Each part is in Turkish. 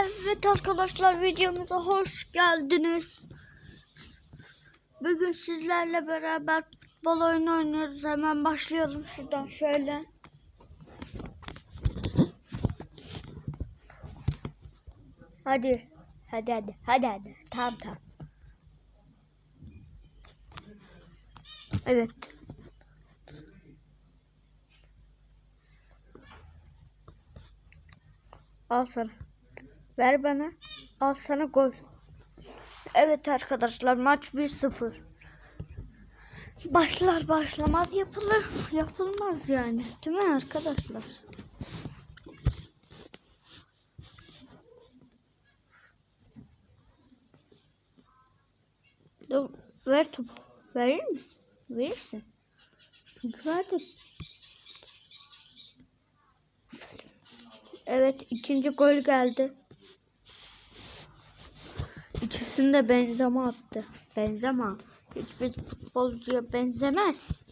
Evet arkadaşlar videomuza hoş geldiniz. Bugün sizlerle beraber futbol oyunu oynuyoruz. Hemen başlayalım şuradan şöyle. Hadi. Hadi hadi. Hadi hadi. Tamam tamam. Evet. Al sana. Ver bana. Al sana gol. Evet arkadaşlar maç 1-0. Başlar başlamaz yapılır. Yapılmaz yani. Değil mi arkadaşlar? Dur, ver topu. Verir misin? Verirsin. Çünkü verdim. Evet ikinci gol geldi. İkisini de Benzema attı. Benzema hiçbir futbolcuya benzemez.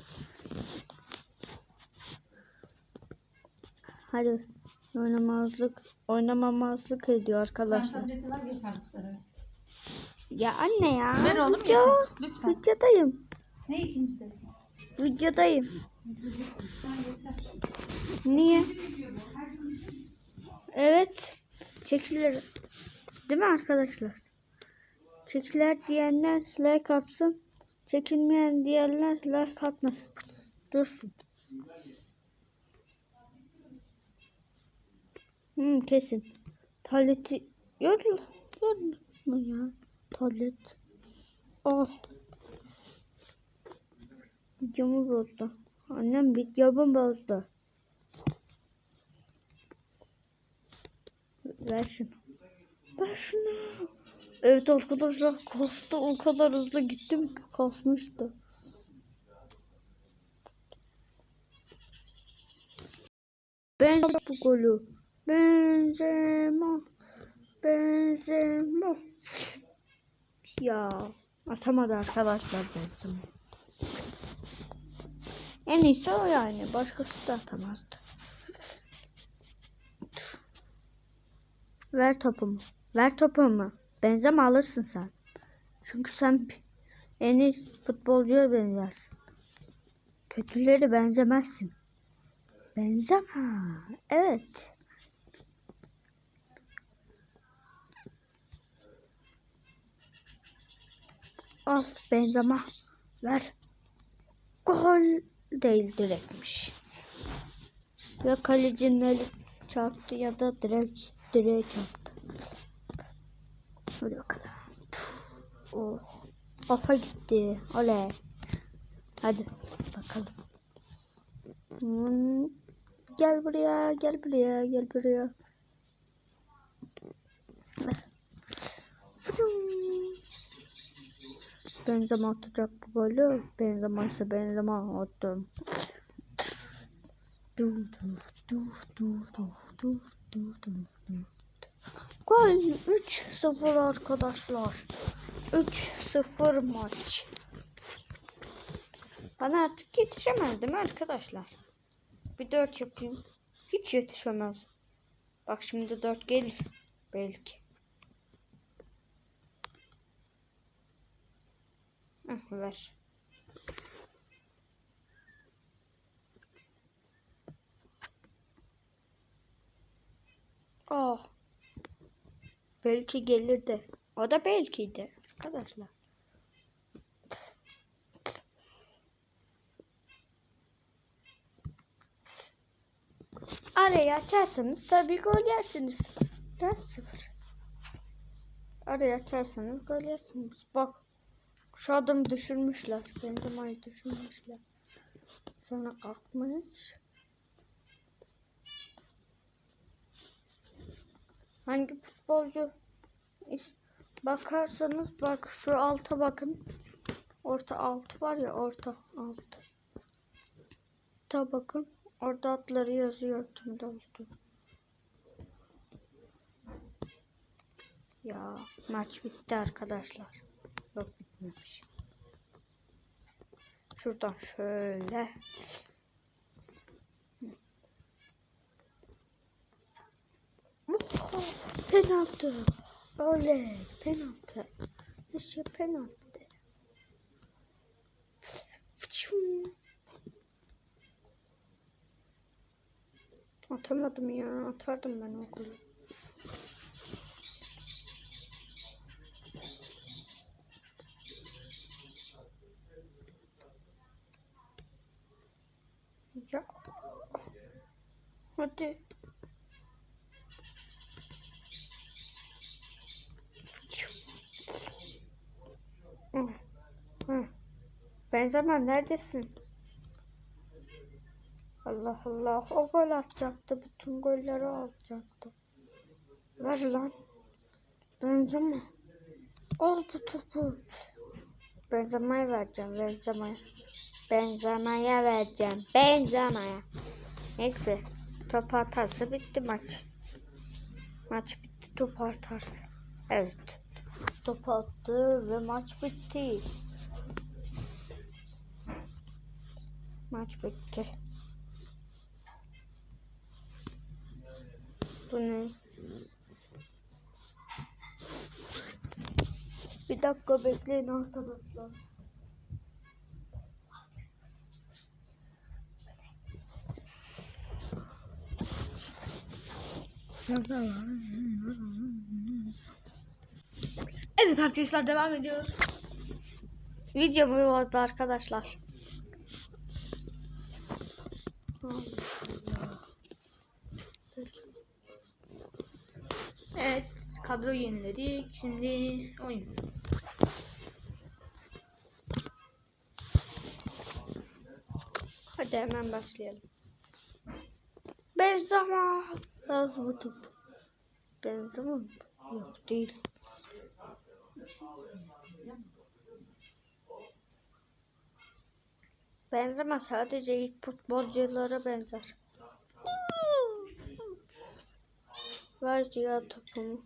Hadi oynamazlık oynamamazlık ediyor arkadaşlar. Ya anne ya. Ver oğlum Video, yeter. Lütfen. videodayım. Ne ikinci de? Videodayım. Niye? Evet. Çekilir. Değil mi arkadaşlar? Çekiler diyenler like atsın. Çekilmeyen diyenler like atmasın. Dursun. Hmm, kesin. Tableti yorul. Mu ya? Tablet. Oh. Videomu bozdu. Annem videomu bozdu. Ver şunu. Ver şunu. Evet arkadaşlar kastı o kadar hızlı gittim ki kasmıştı. Benzema bu golü. Benzema. Benzema. Ya atamadı arkadaşlar Benzema. En iyisi o yani. Başkası da atamazdı. Ver topumu. Ver topumu. Benzeme alırsın sen. Çünkü sen en iyi futbolcuya benzersin. Kötüleri benzemezsin. Benzeme. Evet. Al benzeme. Ver. Gol değil direktmiş. Ya kalecinin eli çarptı ya da direkt direğe çarptı. Hadi bakalım. Oh. Kafa gitti. Oley. Hadi bakalım. Hmm. Gel buraya, gel buraya, gel buraya. Benzema atacak bu golü. Benzema ise Benzema attım. Du, du, du, du, du, du, du, du, du. Gol 3-0 arkadaşlar. 3-0 maç. Bana artık yetişemez değil mi arkadaşlar? Bir 4 yapayım. Hiç yetişemez. Bak şimdi 4 gelir. Belki. Heh, ver. Oh. Belki gelirdi. O da belkiydi arkadaşlar. Arayı açarsanız tabii gol yersiniz. 4-0. Arayı açarsanız gol yersiniz. Bak şu adamı düşürmüşler. Benzema'yı düşürmüşler. Sonra kalkmış. Hangi futbolcu is- bakarsanız bak şu alta bakın. Orta alt var ya orta alt. Ta bakın. Orada adları yazıyor kimde oldu. Ya maç bitti arkadaşlar. Yok bitmemiş. Şuradan şöyle. Penaltı. Oley penaltı. İşte penaltı. Atamadım ya. Atardım ben o golü. Ya. Hadi. Hı. Benzemen neredesin? Allah Allah o gol atacaktı. Bütün golleri alacaktı. Ver lan. Benzeme. Al bu topu. Benzemeye vereceğim. Benzemeye. Benzemeye vereceğim. Benzemeye. Neyse. Top atarsa bitti maç. Maç bitti. Top atarsa. Evet. Top attı ve maç bitti. Maç bitti. Bu ne? Bir dakika bekleyin arkadaşlar. Evet arkadaşlar devam ediyoruz. Video mu vardı arkadaşlar? Evet kadroyu yeniledik. Şimdi oyun. Hadi hemen başlayalım. Benzema. Nasıl bu top? Benzema? Yok değil. Benzema sadece futbolculara benzer. Ver ya topumu.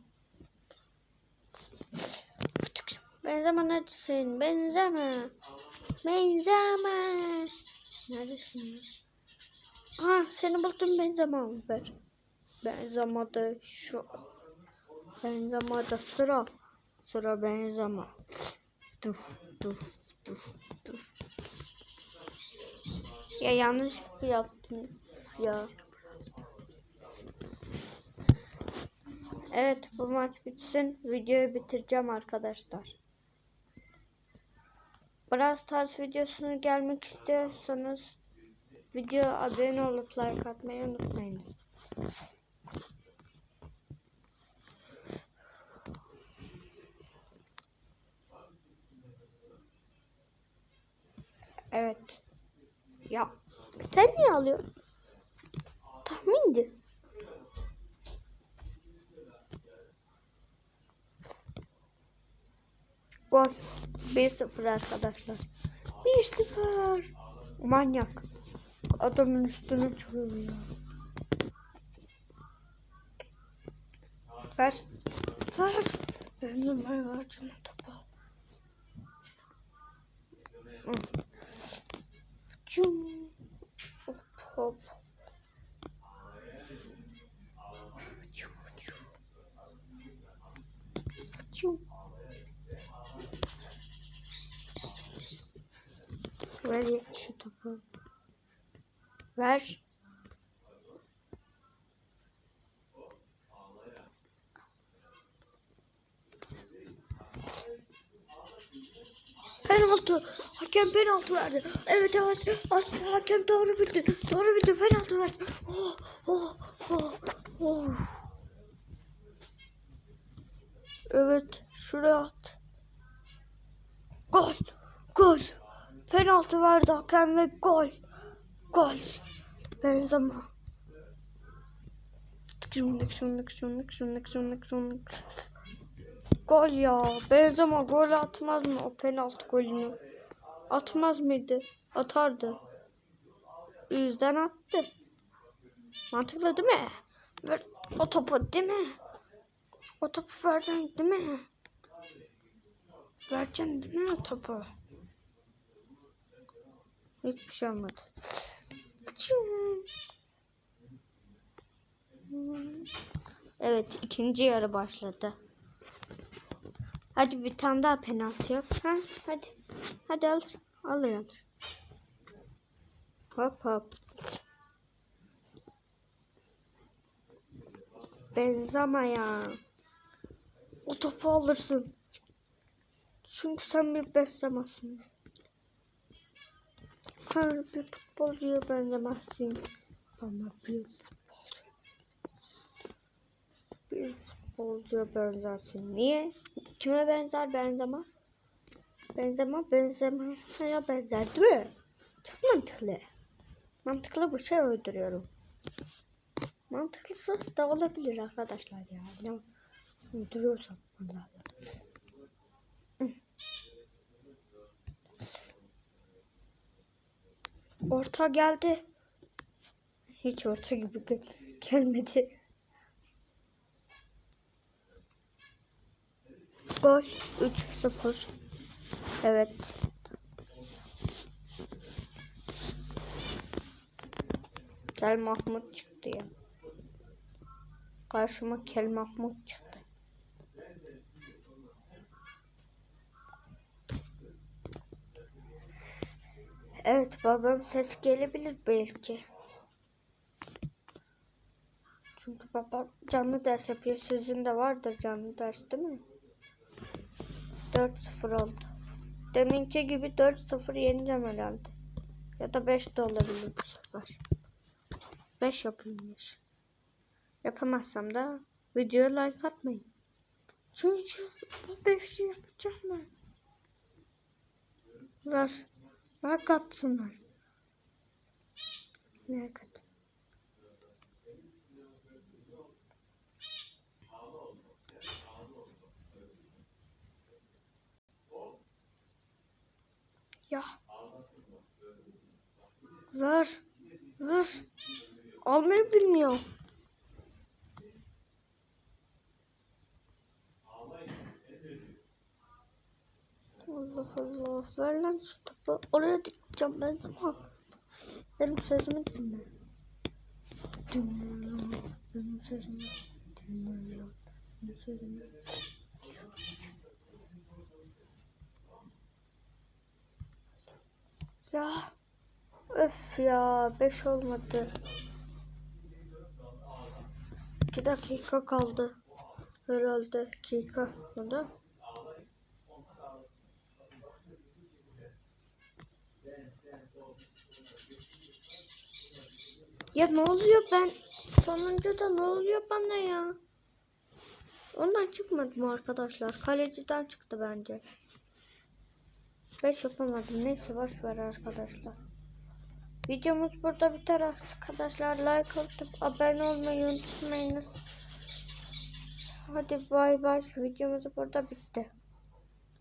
Benzema neredesin? Benzema. Benzema. Neredesin? Ha seni buldum Benzema ver. Benzema'da şu. Benzema'da sıra. Sıra Benzema. Duf duf duf duf. Ya yanlışlıkla yaptım ya. Evet bu maç bitsin. Videoyu bitireceğim arkadaşlar. Brawl Stars videosunu gelmek istiyorsanız video abone olup like atmayı unutmayınız. Evet. Ya sen niye alıyorsun? Tahmindi. Gol. 1-0 arkadaşlar. 1-0. Manyak. Adamın üstüne çıkıyor ya. Ver. Ver. Ben de şunu topu. Hı. Hop hop. Ver şu topu. Ver. Penaltı. Hakem penaltı verdi. Evet evet. Ha- Hakem doğru bildi. Doğru bildi. Penaltı verdi. Oh oh oh oh. Evet. Şuraya at. Gol. Gol. Penaltı verdi hakem ve gol. Gol. Benzema. Şunluk şunluk şunluk şunluk şunluk şunluk. Gol ya. Benzema gol atmaz mı o penaltı golünü? Atmaz mıydı? Atardı. Yüzden attı. Mantıklı değil mi? Ver o topu değil mi? O topu vereceksin değil mi? Vereceksin değil mi o topu? Hiçbir şey olmadı. Evet ikinci yarı başladı. Hadi bir tane daha penaltı yap. Ha, hadi. Hadi alır. Alır alır. Hop hop. Benzema ya. O topu alırsın. Çünkü sen bir benzemasın. Her bir futbolcuya benzemezsin. Ama bir futbolcu. Bir futbolcuya benzersin. Niye? Kime benzer benzema? Benzema benzema sana benzer değil mi? Çok mantıklı. Mantıklı bir şey uyduruyorum. Mantıklısı da olabilir arkadaşlar ya. Ne uyduruyorsam Allah. Orta geldi. Hiç orta gibi gel- gelmedi. Gol 3-0. Evet. Kel Mahmut çıktı ya. Karşıma Kel Mahmut çıktı. Evet babam ses gelebilir belki. Çünkü babam canlı ders yapıyor. Sizin de vardır canlı ders değil mi? 4-0 oldu. Deminki gibi 4-0 yeneceğim herhalde. Ya da 5 de olabilir bu sefer. 5 yapayım 5. Yapamazsam da videoya like atmayın. Çünkü bu 5'i yapacağım ben. Ver. Like atsınlar. Like at. Ya. Ver. Ver. Almayı bilmiyor. Allah Allah. Ver lan şu topu. Oraya dikeceğim ben zaman. Benim sözümü dinle. Dinle. Benim sözümü dinle. Benim sözümü. Ya. Öf ya. Beş olmadı. İki dakika kaldı. Herhalde dakika. O da. Ya ne oluyor ben sonuncu da ne oluyor bana ya? Ondan çıkmadı mı arkadaşlar? Kaleciden çıktı bence. Beş yapamadım. Neyse boş ver arkadaşlar. Videomuz burada biter arkadaşlar. Like atıp abone olmayı unutmayınız. Hadi bay bay. Videomuz burada bitti.